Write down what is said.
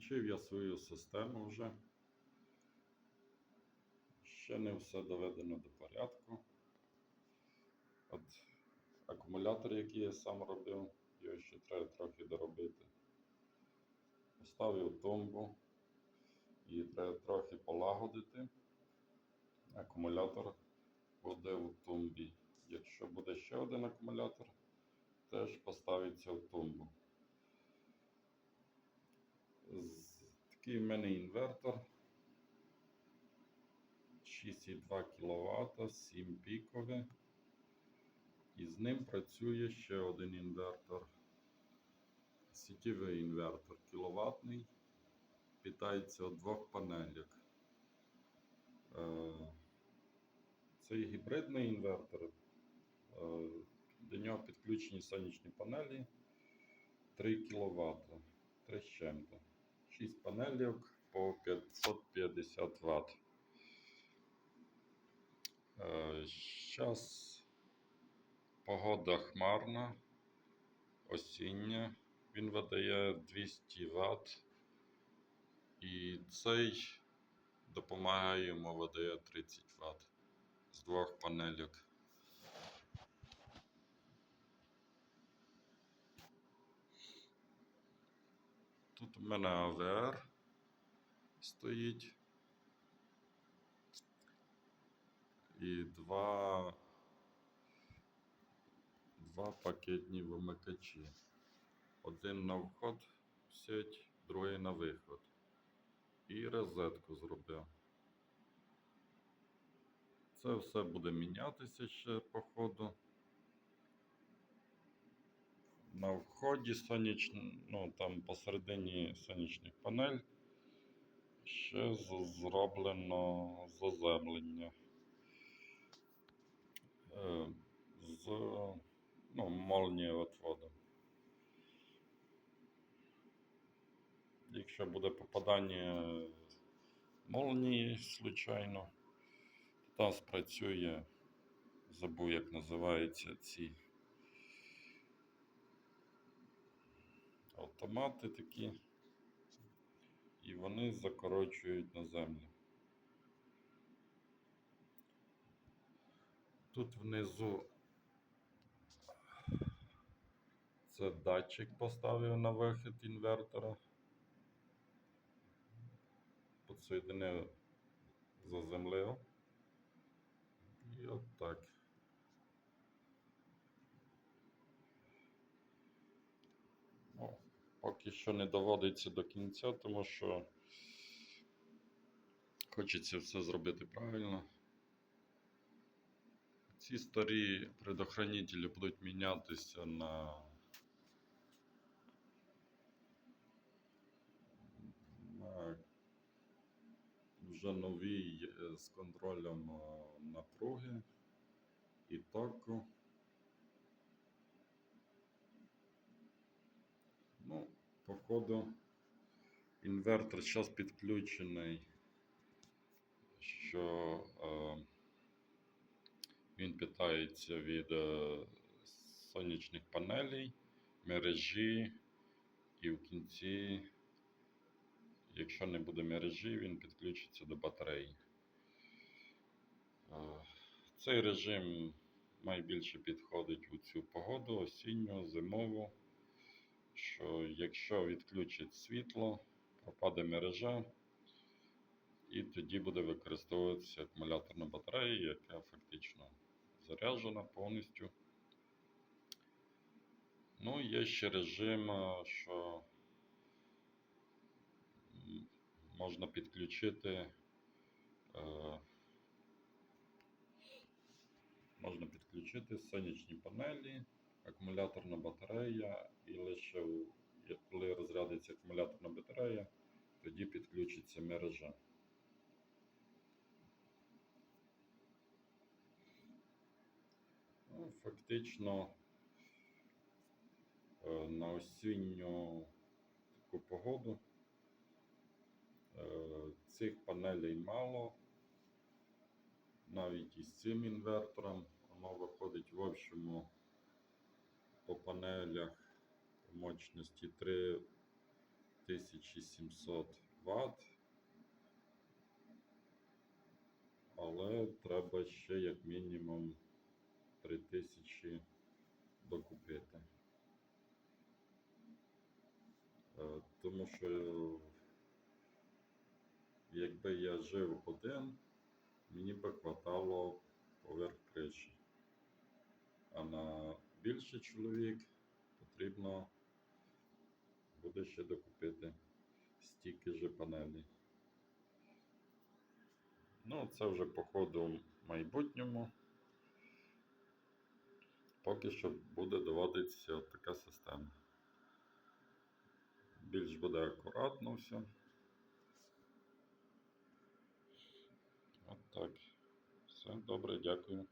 Підключив я свою систему вже. Ще не все доведено до порядку. От акумулятор, який я сам робив, його ще треба трохи доробити. Поставив тумбу, її треба трохи полагодити. Акумулятор буде в тумбі. Якщо буде ще один акумулятор, теж поставиться в тумбу. З- Такий в мене інвертор. 6,2 кВт, 7 пікове. І з ним працює ще один інвертор. Сітєвий інвертор кіловатний. Питається від двох панелек. Цей гібридний інвертор. е, До нього підключені сонячні панелі 3 кВт. 3 з чим-то. 6 панелек по 550 Вт. Зараз погода хмарна, осіння. Він видає 200 Вт. І цей допомагає йому видає 30 Вт з двох панелек. У мене АВР стоїть. І два, два пакетні вимикачі. Один на вход в сеть, другий на виход. І розетку зробив. Це все буде мінятися ще по ходу. На вході сонячн... ну, там посередині сонячних панель ще зроблено заземлення. Е, з ну, молнії отводу. Якщо буде попадання молнії случайно, то там спрацює, забув, як називаються ці автомати такі, і вони закорочують на землю. Тут внизу це датчик поставив на вихід інвертора. Підсоєдинив, заземлив. І от. Ну, поки що не доводиться до кінця, тому що хочеться все зробити правильно. Ці старі предохранителі будуть мінятися на, на вже нові е, з контролем е, напруги і току. Походу, інвертор зараз підключений, що е, він питається від е, сонячних панелей, мережі, і в кінці, якщо не буде мережі, він підключиться до батареї. Е, Цей режим найбільше підходить у цю погоду, осінню, зимову, що якщо відключить світло, пропаде мережа, і тоді буде використовуватися акумуляторна батарея, яка фактично заряджена повністю. Ну, є ще режим, що можна підключити. е, Можна підключити сонячні панелі, акумуляторна батарея, і лише коли розрядиться акумуляторна батарея, тоді підключиться мережа. Ну, фактично е, на осінню таку погоду е, цих панелей мало. Навіть із цим інвертором воно виходить в общому по панелях мощності 3700 Вт. Але треба ще як мінімум 3000 докупити. Е, Тому що якби я жив один, мені би хватало на більший чоловік потрібно буде ще докупити стільки же панелей. Ну, це вже по ходу в майбутньому. Поки що буде доводитися така система. Більш буде акуратно все. От так. Все добре, дякую.